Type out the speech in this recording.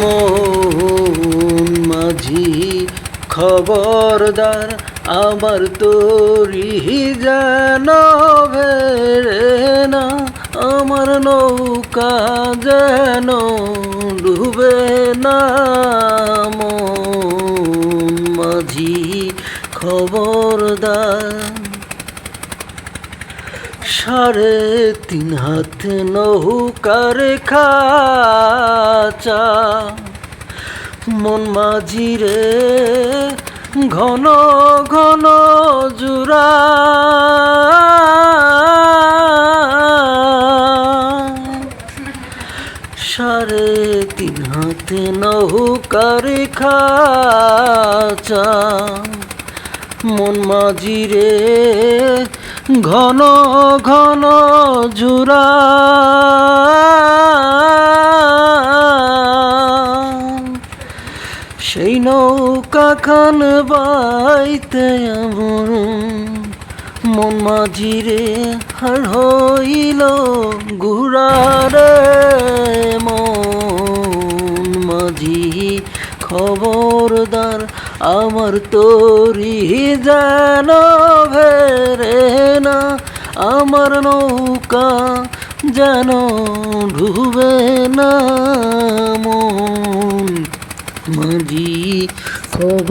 মন মাঝি খবরদার, আমার তোরি যেন না, আমার নৌকা যেন ডুবে না। মন মাঝি খবরদার, সাড়ে তিন হাত নৌকার খাচা মন মাঝিরে ঘন ঘন জুরা সাড়ে তিন হাতে নৌকার খাচা। মন মাঝিরে ঘন ঘন জুরা সেই নৌকা খান বাইতে আমার মন মাঝিরে হার হইল ঘুরারে মন মাঝি। খবরদার আমার তোরি যেন ভেরে না, আমার নৌকা যেন ডুবে না মন। মাঝি খবর